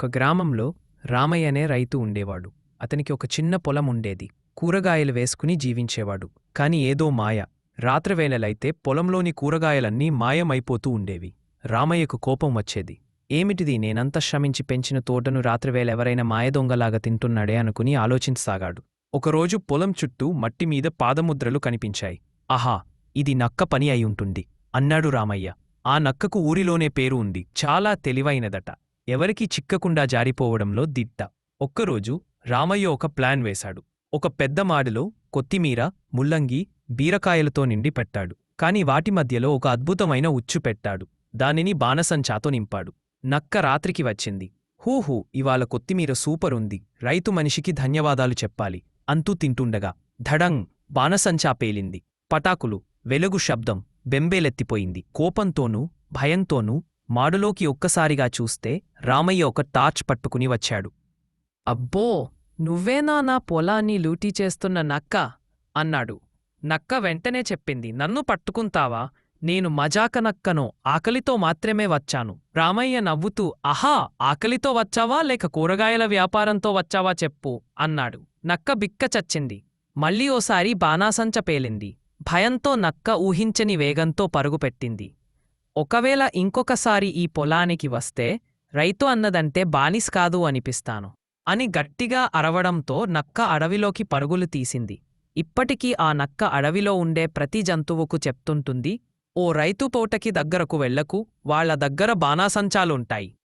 ఒక గ్రామంలో రామయ్య అనే రైతు ఉండేవాడు. అతనికి ఒక చిన్న పొలం ఉండేది. కూరగాయలు వేసుకుని జీవించేవాడు. కాని ఏదో మాయ. రాత్రివేళలైతే పొలంలోని కూరగాయలన్నీ మాయమైపోతూ ఉండేవి. రామయ్యకు కోపం వచ్చేది. ఏమిటిది? నేనంత శ్రమించి పెంచిన తోటను రాత్రివేళ ఎవరైనా మాయదొంగలాగా తింటున్నాడే అనుకుని ఆలోచించసాగాడు. ఒకరోజు పొలం చుట్టూ మట్టిమీద పాదముద్రలు కనిపించాయి. ఆహా! ఇది నక్క పని అయి ఉంటుంది అన్నాడు రామయ్య. ఆ నక్కకు ఊరిలోనే పేరు ఉంది. చాలా తెలివైనదట. ఎవరికీ చిక్కకుండా జారిపోవడంలో దిట్ట. ఒక్కరోజు రామయ్య ఒక ప్లాన్ వేశాడు. ఒక పెద్ద మాడిలో కొత్తిమీర ముల్లంగి బీరకాయలతో నిండి పెట్టాడు. కాని వాటి మధ్యలో ఒక అద్భుతమైన ఉచ్చు పెట్టాడు. దానిని బాణసంచాతో నింపాడు. నక్క రాత్రికి వచ్చింది. హూహూ ఇవాళ కొత్తిమీర సూపర్ ఉంది రైతు మనిషికి ధన్యవాదాలు చెప్పాలి. అంతూ తింటుండగా ధడంగ్ బాణసంచా పేలింది. పటాకులు వెలుగు శబ్దం బెంబేలెత్తిపోయింది. కోపంతోనూ భయంతోనూ మాడులోకి ఒక్కసారిగా చూస్తే రామయ్య ఒక టార్చ్ పట్టుకుని వచ్చాడు. అబ్బో! నువ్వేనా నా పొలాన్ని లూటీ చేస్తున్న నక్క? అన్నాడు. నక్క వెంటనే చెప్పింది నన్ను పట్టుకుంటావా? నేను మజాక నక్కను ఆకలితో మాత్రమే వచ్చాను. రామయ్య నవ్వుతూ అహా! ఆకలితో వచ్చావా? లేక కూరగాయల వ్యాపారంతో వచ్చావా చెప్పు అన్నాడు. నక్క బిక్క చచ్చింది. మళ్ళీ ఓసారి బాణాసంచ పేలింది. భయంతో నక్క ఊహించని వేగంతో పరుగుపెట్టింది ఒకవేళ ఇంకొకసారి ఈ పొలానికి వస్తే రైతు అన్నదంటే బానిస్ కాదు అనిపిస్తాను. అని గట్టిగా అరవడంతో నక్క అడవిలోకి పరుగులు తీసింది. ఇప్పటికీ ఆ నక్క అడవిలో ఉండే ప్రతి జంతువుకు చెప్తుంటుంది ఓ రైతు పోటకి దగ్గరకు వెళ్ళకు వాళ్ళ దగ్గర బాణాసంచాలుంటాయి.